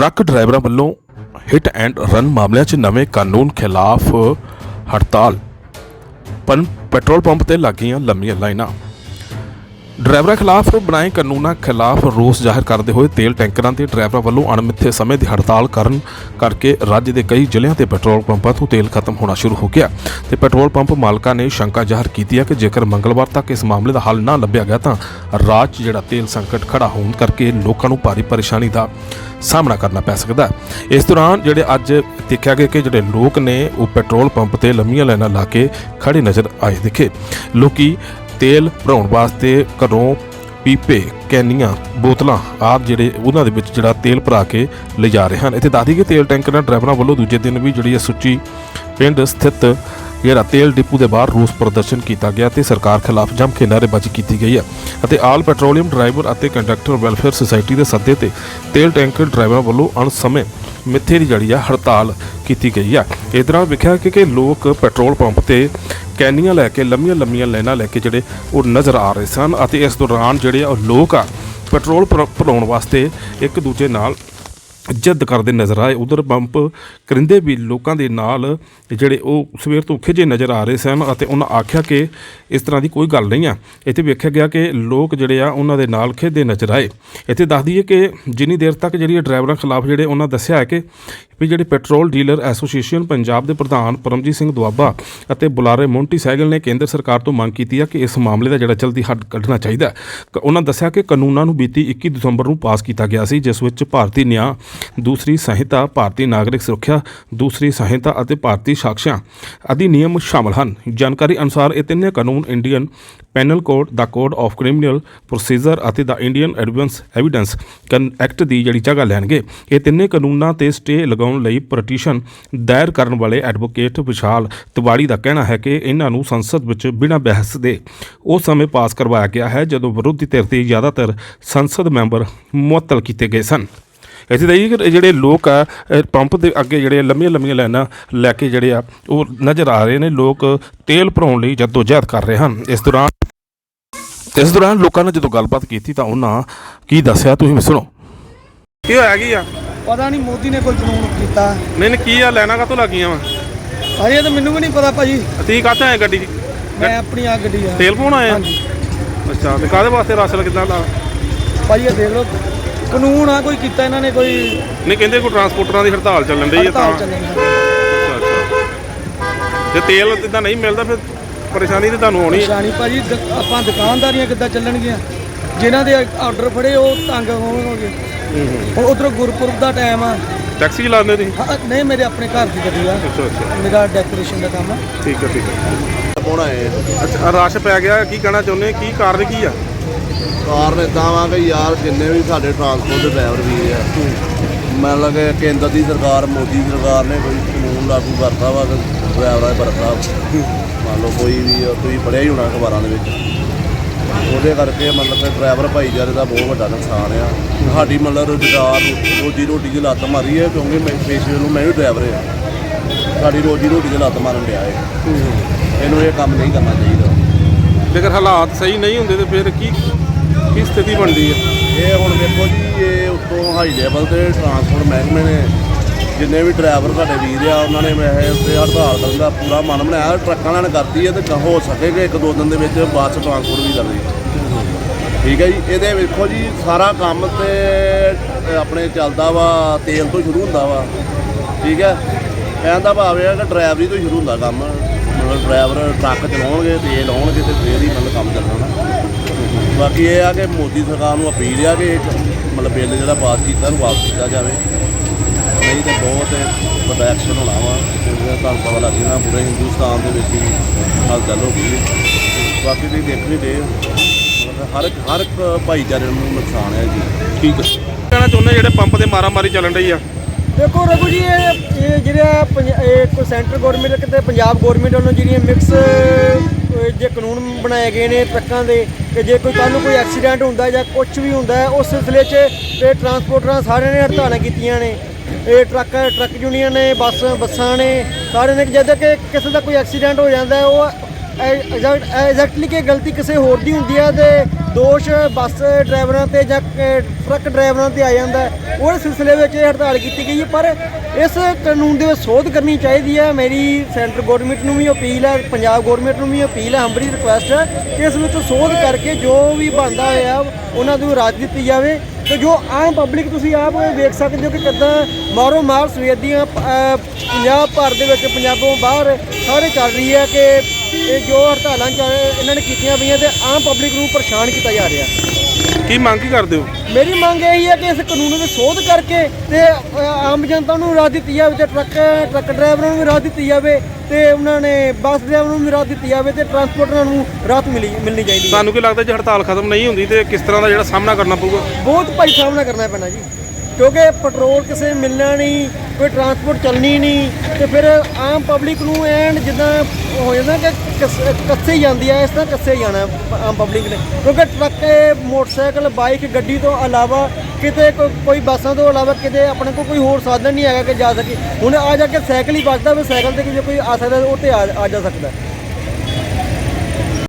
Truck ਡਰਾਈਵਰਾਂ ਵੱਲੋਂ hit and run ਮਾਮਲਿਆਂ 'ਚ ਨਵੇਂ ਕਾਨੂੰਨ ਖਿਲਾਫ ਹੜਤਾਲ ਪਨ ਪੈਟਰੋਲ ਪੰਪ ਤੇ ਲੱਗੀਆਂ ਲੰਮੀਆਂ ਲਾਈਨਾਂ। ਡਰਾਈਵਰਾਂ ਖਿਲਾਫ ਬਣਾਏ ਕਾਨੂੰਨਾਂ ਖਿਲਾਫ ਰੋਸ ਜ਼ਾਹਿਰ ਕਰਦੇ ਹੋਏ ਤੇਲ ਟੈਂਕਰਾਂ ਤੇ ਡਰਾਈਵਰਾਂ ਵੱਲੋਂ ਅਣਮਿੱਥੇ ਸਮੇਂ ਦੀ ਹੜਤਾਲ ਕਰਨ ਕਰਕੇ ਰਾਜ ਦੇ ਕਈ ਜ਼ਿਲ੍ਹਿਆਂ ਤੇ ਪੈਟਰੋਲ ਪੰਪਾਂ ਤੋਂ ਤੇਲ ਖਤਮ ਹੋਣਾ ਸ਼ੁਰੂ ਹੋ ਗਿਆ। ਤੇ ਪੈਟਰੋਲ ਪੰਪ ਮਾਲਕਾਂ ਨੇ ਸ਼ੰਕਾ ਜ਼ਾਹਿਰ ਕੀਤੀ ਹੈ ਕਿ ਜੇਕਰ ਮੰਗਲਵਾਰ ਤੱਕ ਇਸ ਮਾਮਲੇ ਦਾ ਹੱਲ ਨਾ ਲੱਭਿਆ ਗਿਆ ਤਾਂ ਰਾਜ 'ਚ ਜਿਹੜਾ ਤੇਲ ਸੰਕਟ ਖੜਾ ਹੋਣ ਕਰਕੇ ਲੋਕਾਂ ਨੂੰ ਭਾਰੀ ਪਰੇਸ਼ਾਨੀ ਦਾ ਸਾਹਮਣਾ ਕਰਨਾ ਪੈ ਸਕਦਾ ਹੈ। ਇਸ ਦੌਰਾਨ ਜਿਹੜੇ ਅੱਜ ਦੇਖਿਆ ਗਿਆ ਕਿ ਜਿਹੜੇ ਲੋਕ ਨੇ ਉਹ ਪੈਟਰੋਲ ਪੰਪ ਤੇ ਲੰਮੀਆਂ ਲਾਈਨਾਂ ਲਾ ਕੇ ਖੜੇ ਨਜ਼ਰ ਆਏ ਦਿਖੇ। ਲੋਕੀ ਤੇਲ ਭਰਾਉਣ ਵਾਸਤੇ ਘਰੋਂ ਪੀਪੇ, ਕੈਨੀਆਂ, ਬੋਤਲਾਂ ਆਪ ਜਿਹੜੇ ਉਹਨਾਂ ਦੇ ਵਿੱਚ ਜਿਹੜਾ ਤੇਲ ਭਰਾ ਕੇ ਲਿਜਾ ਰਹੇ ਹਨ। ਇੱਥੇ ਦੱਸਦੀ ਕਿ ਤੇਲ ਟੈਂਕਰਾਂ ਡਰਾਈਵਰਾਂ ਵੱਲੋਂ ਦੂਜੇ ਦਿਨ ਵੀ ਜਿਹੜੀ ਇਹ ਸੁੱਚੀ ਪਿੰਡ ਸਥਿਤ ਜਿਹੜਾ ਤੇਲ ਡਿਪੂ ਦੇ ਬਾਹਰ ਰੋਸ ਪ੍ਰਦਰਸ਼ਨ ਕੀਤਾ ਗਿਆ ਤੇ ਸਰਕਾਰ ਖਿਲਾਫ ਜੰਮ ਕੇ ਨਾਅਰੇਬਾਜ਼ੀ ਕੀਤੀ ਗਈ ਹੈ ਅਤੇ ਆਲ ਪੈਟਰੋਲੀਅਮ ਡਰਾਈਵਰ ਅਤੇ ਕੰਡਕਟਰ ਵੈਲਫੇਅਰ ਸੁਸਾਇਟੀ ਦੇ ਸੱਦੇ ਤੇ ਤੇਲ ਟੈਂਕਰ ਡਰਾਈਵਰਾਂ ਵੱਲੋਂ ਅਣਸਮੇਂ ਮਿੱਥੇ ਦੀ ਜਿਹੜੀ ਆ ਹੜਤਾਲ ਕੀਤੀ ਗਈ ਆ। ਇਸ ਤਰ੍ਹਾਂ ਵਿਖਿਆ ਕਿ ਕਿ ਲੋਕ ਪੈਟਰੋਲ ਪੰਪ ਤੇ ਕੈਨੀਆਂ ਲੈ ਕੇ, ਲੰਮੀਆਂ ਲੰਮੀਆਂ ਲਾਈਨਾਂ ਲੈ ਕੇ ਜਿਹੜੇ ਉਹ ਨਜ਼ਰ ਆ ਰਹੇ ਸਨ ਅਤੇ ਇਸ ਦੌਰਾਨ ਜਿਹੜੇ ਆ ਉਹ ਲੋਕ ਆ, ਪੈਟਰੋਲ ਭਰ- ਭਰਾਉਣ ਵਾਸਤੇ ਇੱਕ ਦੂਜੇ ਨਾਲ ਜਿੱਦ ਕਰਦੇ ਨਜ਼ਰ ਆਏ, ਉਧਰ ਪੰਪ ਕਰਿੰਦੇ ਵੀ ਲੋਕਾਂ ਦੇ ਨਾਲ ਜਿਹੜੇ ਉਹ ਸਵੇਰ ਤੋਂ ਖਿਜੇ ਨਜ਼ਰ ਆ ਰਹੇ ਸਨ ਅਤੇ ਉਹਨਾਂ ਆਖਿਆ ਕਿ ਇਸ ਤਰ੍ਹਾਂ ਦੀ ਕੋਈ ਗੱਲ ਨਹੀਂ ਆ। ਇੱਥੇ ਵੇਖਿਆ ਗਿਆ ਕਿ ਲੋਕ ਜਿਹੜੇ ਆ, ਉਹਨਾਂ ਦੇ ਨਾਲ ਖਿਜੇ ਨਜ਼ਰ ਆਏ। ਇੱਥੇ ਦੱਸ ਦਈਏ ਕਿ ਜਿੰਨੀ ਦੇਰ ਤੱਕ ਜਿਹੜੀ ਇਹ ਡਰਾਈਵਰਾਂ ਖਿਲਾਫ ਜਿਹੜੇ ਉਹਨਾਂ ਦੱਸਿਆ ਹੈ ਕਿ ਵੀ ਜਿਹੜੇ ਪੈਟਰੋਲ ਡੀਲਰ ਐਸੋਸੀਏਸ਼ਨ ਪੰਜਾਬ ਦੇ ਪ੍ਰਧਾਨ ਪਰਮਜੀਤ ਸਿੰਘ ਦੁਆਬਾ ਅਤੇ ਬੁਲਾਰੇ ਮੋਂਟੀ ਸਹਿਗਲ ਨੇ ਕੇਂਦਰ ਸਰਕਾਰ ਤੋਂ ਮੰਗ ਕੀਤੀ ਹੈ ਕਿ ਇਸ ਮਾਮਲੇ ਦਾ ਜਿਹੜਾ ਜਲਦੀ ਹੱਲ ਕੱਢਣਾ ਚਾਹੀਦਾ ਕ- ਉਹਨਾਂ ਦੱਸਿਆ ਕਿ ਕਾਨੂੰਨਾਂ ਨੂੰ ਬੀਤੀ 21 ਦਸੰਬਰ ਨੂੰ ਪਾਸ ਕੀਤਾ ਗਿਆ ਸੀ, ਜਿਸ ਵਿੱਚ ਭਾਰਤੀ ਨਿਆਂ, ਦੂਸਰੀ ਸੰਹਿਤਾ, ਭਾਰਤੀ ਨਾਗਰਿਕ ਸੁਰੱਖਿਆ, ਦੂਸਰੀ ਸੰਹਿਤਾ ਅਤੇ ਭਾਰਤੀ ਸਾਖਸ਼ਾਂ ਆਦਿ ਨਿਯਮ ਸ਼ਾਮਲ ਹਨ। ਜਾਣਕਾਰੀ ਅਨੁਸਾਰ ਇਹ ਤਿੰਨੇ ਕਾਨੂੰਨ ਇੰਡੀਅਨ ਪੈਨਲ ਕੋਡ, ਦਾ ਕੋਡ ਆਫ ਕ੍ਰਿਮੀਨਲ ਪ੍ਰੋਸੀਜਰ ਅਤੇ ਦਾ ਇੰਡੀਅਨ ਐਡਵਾਂਸ ਐਵੀਡੈਂਸ ਐਕਟ ਦੀ ਜਿਹੜੀ ਜਗ੍ਹਾ ਲੈਣਗੇ। ਇਹ ਤਿੰਨੇ ਕਾਨੂੰਨਾਂ ਤੇ ਸਟੇ ਲਗਾਉਣ ਲਈ ਪਟੀਸ਼ਨ ਦਾਇਰ ਕਰਨ ਵਾਲੇ ਐਡਵੋਕੇਟ ਵਿਸ਼ਾਲ ਤਿਵਾੜੀ ਦਾ ਕਹਿਣਾ ਹੈ ਕਿ ਇਹਨਾਂ ਨੂੰ ਸੰਸਦ ਵਿੱਚ ਬਿਨਾਂ ਬਹਿਸ ਦੇ ਉਸ ਸਮੇਂ ਪਾਸ ਕਰਵਾਇਆ ਗਿਆ ਹੈ, ਜਦੋਂ ਵਿਰੋਧੀ ਧਿਰ ਦੇ ਜ਼ਿਆਦਾਤਰ ਸੰਸਦ ਮੈਂਬਰ ਮੁਅੱਤਲ ਕੀਤੇ ਗਏ ਸਨ। ਇੱਥੇ ਦਾ ਇਹ ਜਿਹੜੇ ਲੋਕ ਆ ਪੰਪ ਦੇ ਅੱਗੇ ਜਿਹੜੇ ਲੰਮੀਆਂ ਲੰਮੀਆਂ ਲਾਈਨਾਂ ਲੈ ਕੇ ਜਿਹੜੇ ਆ, ਉਹ ਨਜ਼ਰ ਆ ਰਹੇ ਨੇ। ਲੋਕ ਤੇਲ ਭਰਾਉਣ ਲਈ ਜੱਦੋ ਜਹਿਦ ਕਰ ਰਹੇ ਹਨ। ਇਸ ਦੌਰਾਨ ਇਸ ਦੌਰਾਨ ਲੋਕਾਂ ਨੇ ਜਦੋਂ ਗੱਲਬਾਤ ਕੀਤੀ ਤਾਂ ਉਹਨਾਂ ਕੀ ਦੱਸਿਆ ਤੁਸੀਂ ਵੀ ਸੁਣੋ। ਕੀ ਹੋਇਆ ਕੀ ਆ? ਪਤਾ ਨਹੀਂ ਮੋਦੀ ਨੇ ਕੋਈ ਕਾਨੂੰਨ ਕੀਤਾ। ਨਹੀਂ ਨਹੀਂ ਕੀ ਆ ਲੈਣਾ ਕਾਤੋਂ ਲੱਗੀਆਂ ਵਾ ਅਜੇ ਤਾਂ ਮੈਨੂੰ ਵੀ ਨਹੀਂ ਪਤਾ ਭਾਜੀ। ਤੁਸੀਂ ਕਾਹਤੇ ਆਏ ਗੱਡੀ? 'ਚ? ਮੈਂ ਆਪਣੀ ਆ ਗੱਡੀ ਆ। ਤੇਲ ਪਾਉਣ ਆਏ ਆ? ਹਾਂਜੀ। ਅੱਛਾ ਤੇ ਕਾਹਦੇ ਵਾਸਤੇ ਰਸਲ ਕਿਦਾਂ ਦਾ? ਭਾਜੀ ਇਹ ਦੇਖ ਲਓ ਕਾਨੂੰਨ ਆ ਕੋਈ ਕੀਤਾ ਇਹਨਾਂ ਨੇ ਕੋਈ ਨਹੀਂ ਕਹਿੰਦੇ ਕੋਈ ਟਰਾਂਸਪੋਰਟਰਾਂ ਦੀ ਹੜਤਾਲ ਚੱਲਣ ਡਈ ਆ ਤਾਂ। ਹੜਤਾਲ ਚੱਲਣੀ ਆ ਅੱਛਾ ਅੱਛਾ। ਜੇ ਤੇਲ ਇਦਾਂ ਨਹੀਂ ਮਿਲਦਾ ਫਿਰ ਪਰੇਸ਼ਾਨੀ ਤੇ ਤੁਹਾਨੂੰ ਹੋਣੀ ਹੈ। ਪਰੇਸ਼ਾਨੀ ਭਾਜੀ ਦ- ਆਪਾਂ ਦੁਕਾਨਦਾਰੀਆਂ ਕਿੱਦਾਂ ਚੱਲਣਗੀਆਂ? ਜਿਨ੍ਹਾਂ ਦੇ ਆਰਡਰ ਫੜੇ ਉਹ ਤੰਗ ਹੋਣਗੇ। ਹੁਣ ਉਧਰੋਂ ਗੁਰਪੁਰਬ ਦਾ ਟਾਈਮ ਆ। ਟੈਕਸੀ ਚਲਾਉਂਦੇ ਤੁਸੀਂ? ਹਾਂ, ਨਹੀਂ ਮੇਰੇ ਆਪਣੇ ਘਰ ਦੀ ਗੱਡੀ ਆ। ਅੱਛਾ ਅੱਛਾ। ਮੇਰਾ ਡੈਕੋਰੇਸ਼ਨ ਦਾ ਕੰਮ ਆ। ਠੀਕ ਹੈ ਠੀਕ ਹੈ ਪਾਉਣਾ ਹੈ ਅੱਛਾ ਰਸ਼ ਪੈ ਗਿਆ ਕੀ ਕਹਿਣਾ ਚਾਹੁੰਦੇ ਕੀ ਕਾਰਨ ਕੀ ਆ? ਕਾਰਨ ਇਦਾਂ ਵਾ ਕਿ ਯਾਰ ਜਿੰਨੇ ਵੀ ਸਾਡੇ ਟਰਾਂਸਪੋਰਟ ਦੇ ਡਰਾਈਵਰ ਵੀ ਆ ਮੰਨ ਲਾ ਕਿ ਕੇਂਦਰ ਦੀ ਸਰਕਾਰ ਮੋਦੀ ਸਰਕਾਰ ਨੇ ਕੋਈ ਕਾਨੂੰਨ ਲਾਗੂ ਕਰਤਾ ਵਾ ਡਰਾਈਵਰਾਂ ਦੇ ਬਰਖਾ ਮੰਨ ਲਓ ਕੋਈ ਵੀ ਆ, ਤੁਸੀਂ ਪੜਿਆ ਹੀ ਹੋਣਾ ਅਖਬਾਰਾਂ ਦੇ ਵਿੱਚ। ਉਹਦੇ ਕਰਕੇ ਮਤਲਬ ਕਿ ਡਰਾਈਵਰ ਭਾਈਚਾਰੇ ਦਾ ਬਹੁਤ ਵੱਡਾ ਨੁਕਸਾਨ ਆ। ਸਾਡੀ ਮਤਲਬ ਰੁਜ਼ਗਾਰ ਰੋਜੀ ਰੋਟੀ ਦੀ ਲੱਤ ਮਾਰੀ ਹੈ ਕਿਉਂਕਿ ਮੈਂ ਪੇਸ਼ੇ ਨੂੰ ਮੈਂ ਵੀ ਡਰਾਈਵਰ ਆ। ਸਾਡੀ ਰੋਜੀ ਰੋਟੀ ਦੀ ਲੱਤ ਮਾਰਨ ਡਿਆ ਹੈ ਇਹਨੂੰ ਇਹ ਕੰਮ ਨਹੀਂ ਕਰਨਾ ਚਾਹੀਦਾ। ਜੇਕਰ ਹਾਲਾਤ ਸਹੀ ਨਹੀਂ ਹੁੰਦੇ ਤੇ ਫਿਰ ਕੀ ਕੀ ਸਥਿਤੀ ਬਣਦੀ ਹੈ? ਇਹ ਹੁਣ ਵੇਖੋ ਜੀ ਇਹ ਉੱਤੋਂ ਹਾਈ ਲੈਵਲ ਤੇ ਟਰਾਂਸਪੋਰਟ ਮਹਿਕਮੇ ਨੇ ਜਿੰਨੇ ਵੀ ਡਰਾਈਵਰ ਸਾਡੇ ਵੀਰ ਆ, ਉਹਨਾਂ ਨੇ ਮੈਂ ਉੱਤੇ ਹੜਤਾਲ ਕਰਨ ਦਾ ਪੂਰਾ ਮਨ ਬਣਾਇਆ, ਟਰੱਕਾਂ ਵਾਲਿਆਂ ਨੇ ਕਰਤੀ ਹੈ ਤੇ ਹੋ ਸਕੇਗਾ ਇੱਕ ਦੋ ਦਿਨ ਦੇ ਵਿੱਚ ਬੱਸ ਟਰਾਂਸਪੋਰਟ ਵੀ ਕਰਦੀ। ਠੀਕ ਹੈ ਜੀ, ਇਹਦੇ ਵੇਖੋ ਜੀ, ਸਾਰਾ ਕੰਮ ਤੇ ਆਪਣੇ ਚੱਲਦਾ ਵਾ, ਤੇਲ ਤੋਂ ਸ਼ੁਰੂ ਹੁੰਦਾ ਵਾ। ਠੀਕ ਹੈ ਕਹਿਣ ਦਾ ਭਾਵ ਇਹ ਹੈ ਕਿ ਡਰਾਈਵਰੀ ਤੋਂ ਸ਼ੁਰੂ ਹੁੰਦਾ ਕੰਮ। ਮਤਲਬ ਡਰਾਈਵਰ ਟਰੱਕ ਚਲਾਉਣਗੇ, ਤੇਲ ਲਾਉਣਗੇ ਤੇ ਫੇਰ ਹੀ ਮਤਲਬ ਕੰਮ ਚੱਲਣਾ ਬਾਕੀ ਇਹ ਆ ਕਿ ਮੋਦੀ ਸਰਕਾਰ ਨੂੰ ਅਪੀਲ ਆ ਕਿ ਮਤਲਬ ਬਿੱਲ ਜਿਹੜਾ ਪਾਸ ਕੀਤਾ ਉਹਨੂੰ ਵਾਪਸ ਕੀਤਾ ਜਾਵੇ। ਨਹੀਂ ਤਾਂ ਬਹੁਤ ਵੱਡਾ ਐਕਸ਼ਨ ਹੋਣਾ ਵਾ। ਕਿਉਂਕਿ ਤੁਹਾਨੂੰ ਪਤਾ ਲੱਗ ਜਾਣਾ ਪੂਰੇ ਹਿੰਦੁਸਤਾਨ ਦੇ ਵਿੱਚ ਹੀ ਹਲਚਲ ਹੋ ਗਈ ਬਾਕੀ ਤੁਸੀਂ ਦੇਖ ਰਹੇ ਮਤਲਬ ਹਰ ਇੱਕ ਹਰ ਇੱਕ ਭਾਈਚਾਰੇ ਨੂੰ ਨੁਕਸਾਨ ਹੈ ਜੀ। ਠੀਕ ਹੈ। ਕਹਿਣਾ ਚਾਹੁੰਦੇ ਜਿਹੜੇ ਪੰਪ ਤੇ ਮਾਰਾ ਮਾਰੀ ਚੱਲਣ ਰਹੀ ਆ? ਦੇਖੋ ਰਘੂ ਜੀ ਇਹ ਇਹ ਜਿਹੜਾ ਪੰਜ- ਇਹ ਕੋਈ ਸੈਂਟਰ ਗਵਰਨਮੈਂਟ ਕਿਤੇ ਪੰਜਾਬ ਗਵਰਨਮੈਂਟ ਵੱਲੋਂ ਜਿਹੜੀਆਂ ਮਿਕਸ ਜੇ ਕਾਨੂੰਨ ਬਣਾਏ ਗਏ ਨੇ ਟਰੱਕਾਂ ਦੇ ਕਿ ਜੇ ਕੋਈ ਕੱਲ੍ਹ ਨੂੰ ਕੋਈ ਐਕਸੀਡੈਂਟ ਹੁੰਦਾ ਜਾਂ ਕੁਝ ਵੀ ਹੁੰਦਾ ਹੈ ਉਸ ਸਿਲਸਿਲੇ 'ਚ ਇਹ ਟਰਾਂਸਪੋਰਟਰਾਂ ਸਾਰਿਆਂ ਨੇ ਹੜਤਾਲਾਂ ਕੀਤੀਆਂ ਨੇ। ਇਹ ਟਰੱਕ ਟਰੱਕ ਯੂਨੀਅਨ ਨੇ, ਬੱਸ, ਬੱਸਾਂ ਨੇ ਸਾਰੇ ਨੇ ਕਿ ਜਦ ਕਿ ਕਿਸੇ ਦਾ ਕੋਈ ਐਕਸੀਡੈਂਟ ਹੋ ਜਾਂਦਾ ਉਹ ਐਗਜ਼ੈਕਟਲੀ ਕਿ ਗਲਤੀ ਕਿਸੇ ਹੋਰ ਦੀ ਹੁੰਦੀ ਹੈ ਤੇ ਦੋਸ਼ ਬੱਸ ਡਰਾਈਵਰਾਂ ਤੇ ਜਾਂ ਟਰੱਕ ਡਰਾਈਵਰਾਂ ਤੇ ਆ ਜਾਂਦਾ ਹੈ। ਉਹਦੇ ਸਿਲਸਿਲੇ ਵਿੱਚ ਇਹ ਹੜਤਾਲ ਕੀਤੀ ਗਈ ਹੈ, ਪਰ ਇਸ ਕਾਨੂੰਨ ਦੇ ਵਿੱਚ ਸੋਧ ਕਰਨੀ ਚਾਹੀਦੀ ਹੈ ਮੇਰੀ ਸੈਂਟਰ ਗਵਰਨਮੈਂਟ ਨੂੰ ਵੀ ਅਪੀਲ ਹੈ, ਪੰਜਾਬ ਗਵਰਨਮੈਂਟ ਨੂੰ ਵੀ ਅਪੀਲ ਹੈ ਹੰਬਰੀ ਰਿਕੁਐਸਟ ਹੈ ਕਿ ਇਸ ਵਿੱਚ ਸੋਧ ਕਰਕੇ ਜੋ ਵੀ ਬਣਦਾ ਹੋਇਆ, ਉਹਨਾਂ ਨੂੰ ਰਾਜ ਦਿੱਤੀ ਜਾਵੇ ਤੇ ਜੋ ਆਮ ਪਬਲਿਕ ਤੁਸੀਂ ਆਪ ਵੇਖ ਸਕਦੇ ਹੋ ਕਿ ਕਿੱਦਾਂ ਮਾਰੋ ਮਾਰ ਸਵੇਰ ਦੀਆਂ ਪੰਜਾਬ ਭਰ ਦੇ ਵਿੱਚ ਪੰਜਾਬੋਂ ਬਾਹਰ ਸਾਰੇ ਚੱਲ ਰਹੀ ਹੈ ਕਿ ਇਹ ਜੋ ਹੜਤਾਲਾਂ ਚੱਲ ਇਹਨਾਂ ਨੇ ਕੀਤੀਆਂ ਪਈਆਂ ਤੇ ਆਮ ਪਬਲਿਕ ਨੂੰ ਪਰੇਸ਼ਾਨ ਕੀਤਾ ਜਾ ਰਿਹਾ। ਕੀ ਮੰਗ ਕੀ ਕਰਦੇ ਹੋ? ਮੇਰੀ ਮੰਗ ਇਹੀ ਹੈ ਕਿ ਇਸ ਕਾਨੂੰਨ ਵਿੱਚ ਸੋਧ ਕਰਕੇ ਤੇ ਅ, ਆਮ ਜਨਤਾ ਨੂੰ ਰਾਹਤ ਦਿੱਤੀ ਜਾਵੇ ਤੇ ਟਰੱਕ ਟਰੱਕ ਡਰਾਈਵਰਾਂ ਨੂੰ ਵੀ ਰਾਹਤ ਦਿੱਤੀ ਜਾਵੇ ਤੇ ਉਹਨਾਂ ਨੇ ਬੱਸ ਡਰਾਈਵਰਾਂ ਨੂੰ ਵੀ ਰਾਹਤ ਦਿੱਤੀ ਜਾਵੇ ਤੇ ਟਰਾਂਸਪੋਰਟਰਾਂ ਨੂੰ ਰਾਹਤ ਮਿਲੀ ਮਿਲਣੀ ਚਾਹੀਦੀ ਹੈ। ਤੁਹਾਨੂੰ ਕੀ ਲੱਗਦਾ ਜੇ ਹੜਤਾਲ ਖਤਮ ਨਹੀਂ ਹੁੰਦੀ ਤੇ ਕਿਸ ਤਰ੍ਹਾਂ ਦਾ ਜਿਹੜਾ ਸਾਹਮਣਾ ਕਰਨਾ ਪਊਗਾ? ਬਹੁਤ ਭਾਈ ਸਾਹਮਣਾ ਕਰਨਾ ਪੈਣਾ ਜੀ। ਕਿਉਂਕਿ ਪੈਟਰੋਲ ਕਿਸੇ ਮਿਲਣਾ ਨਹੀਂ, ਕੋਈ ਟਰਾਂਸਪੋਰਟ ਚੱਲਣੀ ਨਹੀਂ, ਤੇ ਫਿਰ ਆਮ ਪਬਲਿਕ ਨੂੰ ਐਨ ਜਿੱਦਾਂ ਹੋ ਜਾਂਦਾ ਕਿ ਕੱਸ- ਕੱਸੇ ਹੀ ਜਾਂਦੀ ਹੈ ਇਸ ਤਰ੍ਹਾਂ ਕੱਸੇ ਹੀ ਜਾਣਾ ਆਮ ਪਬਲਿਕ ਨੇ। ਕਿਉਂਕਿ ਟਰੱਕ ਮੋਟਰਸਾਈਕਲ, ਬਾਈਕ, ਗੱਡੀ ਤੋਂ ਇਲਾਵਾ ਕਿਤੇ ਕੋ- ਕੋਈ ਬੱਸਾਂ ਤੋਂ ਇਲਾਵਾ ਕਿਤੇ ਆਪਣੇ ਕੋਲ ਕੋਈ ਹੋਰ ਸਾਧਨ ਨਹੀਂ ਹੈਗਾ ਕਿ ਜਾ ਸਕੇ। ਹੁਣ ਆ ਜਾ ਕੇ ਸਾਈਕਲ ਹੀ ਬਚਦਾ ਵੀ ਸਾਈਕਲ ਤੇ ਜੇ ਕੋਈ ਆ ਸਕਦਾ, ਉਹ ਤੇ ਆ ਜਾ ਸਕਦਾ।